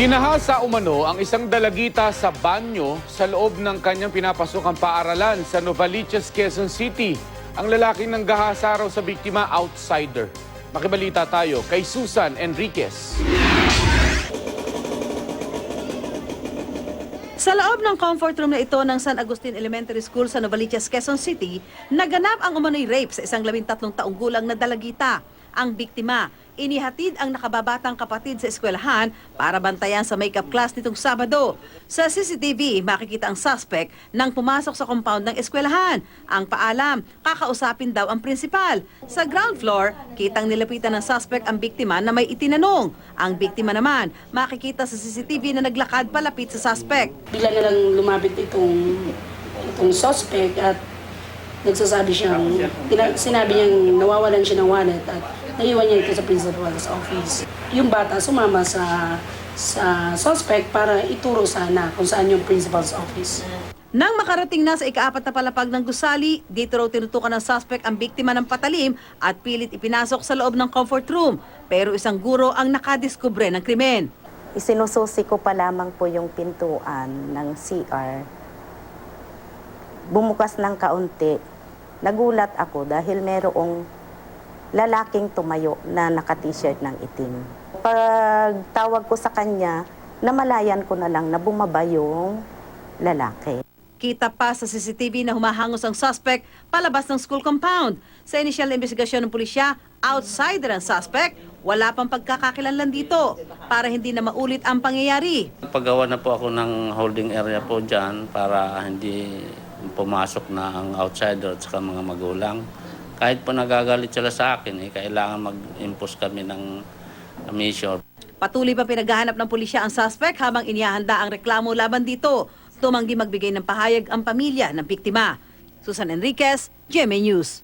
Ginahasa umano ang isang dalagita sa banyo sa loob ng kanyang pinapasokang paaralan sa Novaliches, Quezon City. Ang lalaking nang gahasa raw sa biktima, outsider. Makibalita tayo kay Susan Enriquez. Sa loob ng comfort room na ito ng San Agustin Elementary School sa Novaliches, Quezon City, naganap ang umano'y rape sa isang labintatlong taong gulang na dalagita. Ang biktima, inihatid ang nakababatang kapatid sa eskwelahan para bantayan sa makeup class nitong Sabado. Sa CCTV, makikita ang suspect nang pumasok sa compound ng eskwelahan. Ang paalam, kakausapin daw ang principal. Sa ground floor, kitang nilapitan ng suspect ang biktima na may itinanong. Ang biktima naman, makikita sa CCTV na naglakad palapit sa suspect. bigla na lang lumapit itong itong suspect at nagsasabi siyang tina- sinabi niyang nawawalan siya ng wallet at naiwan niya ito sa principal's office. Yung bata sumama sa sa suspect para ituro sana kung saan yung principal's office. Nang makarating na sa ikaapat na palapag ng gusali, dito raw tinutukan ng suspect ang biktima ng patalim at pilit ipinasok sa loob ng comfort room. Pero isang guro ang nakadiskubre ng krimen. Isinususi ko pa lamang po yung pintuan ng CR. Bumukas ng kaunti. Nagulat ako dahil merong lalaking tumayo na naka-t-shirt ng itim. Pag tawag ko sa kanya, namalayan ko na lang na bumaba yung lalaki. Kita pa sa CCTV na humahangos ang suspect palabas ng school compound. Sa inisyal na investigasyon ng pulisya, outsider ang suspect. Wala pang pagkakakilanlan dito para hindi na maulit ang pangyayari. Paggawa na po ako ng holding area po dyan para hindi pumasok na ang outsider at saka mga magulang. Kahit po nagagalit sila sa akin, eh, kailangan mag-impose kami ng mission. Patuloy pa pinaghahanap ng pulisya ang suspect habang inihahanda ang reklamo laban dito. Tumanggi magbigay ng pahayag ang pamilya ng biktima. Susan Enriquez, GMA News.